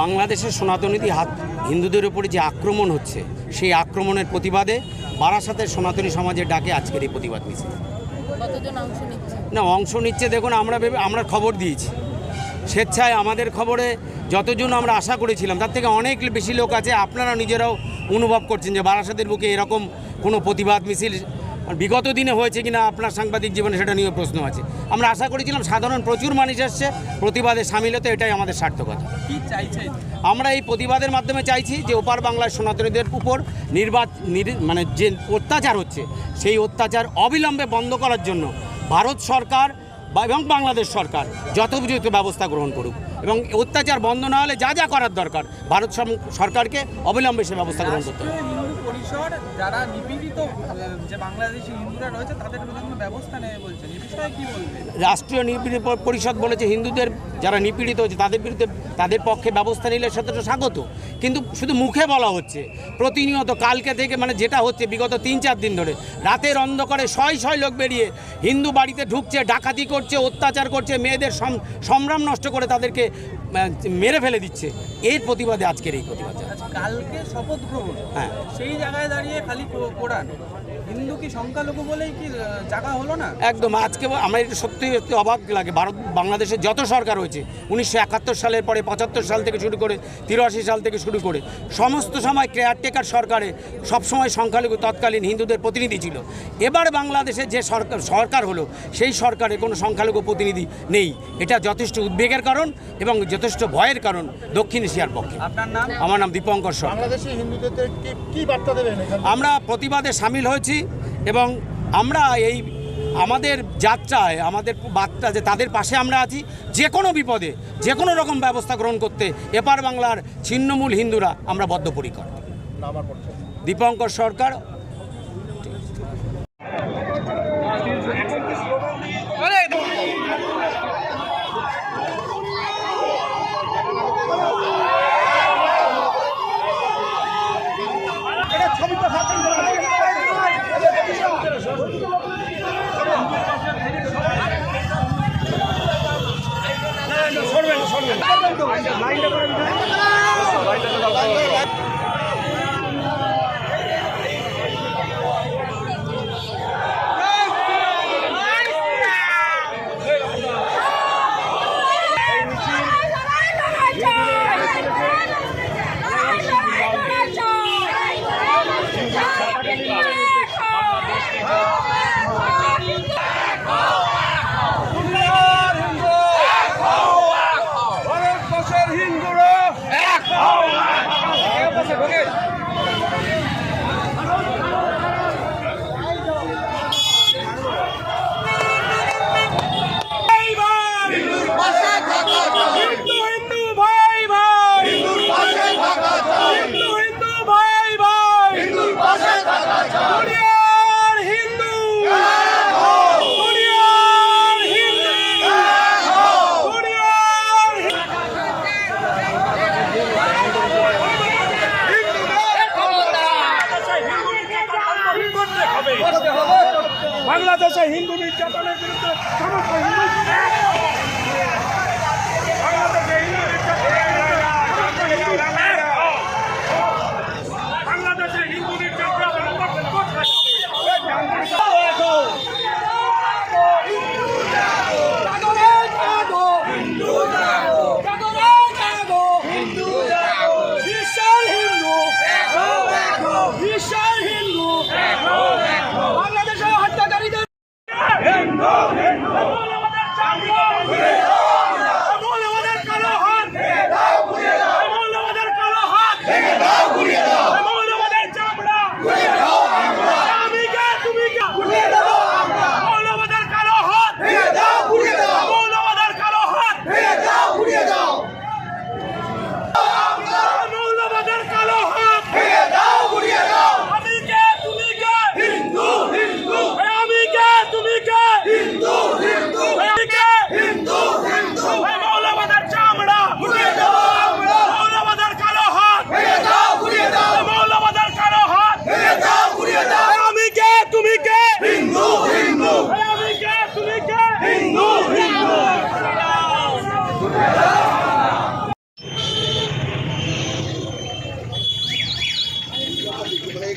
বাংলাদেশের সনাতনীতি হাত হিন্দুদের উপরে যে আক্রমণ হচ্ছে সেই আক্রমণের প্রতিবাদে বারাসাতের সনাতনী সমাজের ডাকে আজকের এই প্রতিবাদ মিছিল। না অংশ নিচ্ছে দেখুন আমরা ভেবে আমরা খবর দিয়েছি। স্বেচ্ছায় আমাদের খবরে যতজন আমরা আশা করেছিলাম তার থেকে অনেক বেশি লোক আছে আপনারা নিজেরাও অনুভব করছেন যে বারাসাতের বুকে এরকম কোনো প্রতিবাদ মিছিল বিগত দিনে হয়েছে কিনা আপনার সাংবাদিক জীবনে সেটা নিয়ে প্রশ্ন আছে। আমরা আশা করেছিলাম সাধারণ প্রচুর মানুষ আসছে প্রতিবাদে সামিল হতে এটাই আমাদের সার্থকতা আমরা এই প্রতিবাদের মাধ্যমে চাইছি যে ওপার বাংলার সনাতনীদের উপর নির্বাচ নির- মানে যে অত্যাচার হচ্ছে সেই অত্যাচার অবিলম্বে বন্ধ করার জন্য ভারত সরকার বা এবং বাংলাদেশ সরকার যথোপযুক্ত ব্যবস্থা গ্রহণ করুক। এবং অত্যাচার বন্ধ না হলে যা যা করার দরকার ভারত সরকারকে অবিলম্বে সে ব্যবস্থা গ্রহণ করতে হবে। রাষ্ট্রীয় যারা নিপীড়িত যে বাংলাদেশি হিন্দুরা রয়েছে তাদের বিরুদ্ধে ব্যবস্থা নেবে বলছেন। এই বিষয়ে কি বলবেন? রাষ্ট্রীয় নিপীড়িত পরিষদ বলেছে হিন্দুদের যারা নিপীড়িত হচ্ছে তাদের বিরুদ্ধে তাদের পক্ষে ব্যবস্থা নিলে সেটা তো স্বাগত। কিন্তু শুধু মুখে বলা হচ্ছে প্রতিনিয়ত কালকে থেকে মানে যেটা হচ্ছে বিগত তিন চার দিন ধরে রাতের অন্ধকারে শয় শয় লোক বেরিয়ে হিন্দু বাড়িতে ঢুকছে ডাকাতি করছে অত্যাচার করছে মেয়েদের সম- সম্ভ্রম নষ্ট করে তাদেরকে মেরে ফেলে দিচ্ছে। এর প্রতিবাদে আজকের এই প্রতিবাদ আচ্ছা, কালকে শপথ গ্রহণ হ্যাঁ। সেই জায়গায় দাঁড়িয়ে খালি কোরআন। হিন্দু কি সংখ্যালঘু বলেই কি জায়গা হলো না? একদম আজকে আমার এটা সত্যি সত্যি অবাক লাগে। ভারত বাংলাদেশের যত সরকার হয়েছে উনিশশো একাত্তর সালের পরে পঁচাত্তর সাল থেকে শুরু করে তিরাশি সাল থেকে শুরু করে সমস্ত সময় কেয়ারটেকার সরকারে সবসময় সংখ্যালঘু তৎকালীন হিন্দুদের প্রতিনিধি ছিল। এবার বাংলাদেশে যে সরকার সরকার হলো সেই সরকারে কোনো সংখ্যালঘু প্রতিনিধি নেই। এটা যথেষ্ট উদ্বেগের কারণ এবং যথেষ্ট ভয়ের কারণ দক্ষিণ এশিয়ার পক্ষে। আপনার নাম? আমার নাম দীপঙ্কর সরকার। বাংলাদেশি হিন্দুদের কি বার্তা এখানে আমরা প্রতিবাদে সামিল হয়েছি এবং আমরা এই আমাদের যাত্রায় আমাদের বার্তা যে তাদের পাশে আমরা আছি যে কোনো বিপদে যে কোনো রকম ব্যবস্থা গ্রহণ করতে এপার বাংলার ছিন্নমূল হিন্দুরা আমরা বদ্ধপরিকর। দীপঙ্কর সরকার বাংলাদেশে হিন্দু নির্যাতনের বিরুদ্ধে সমস্ত হিন্দু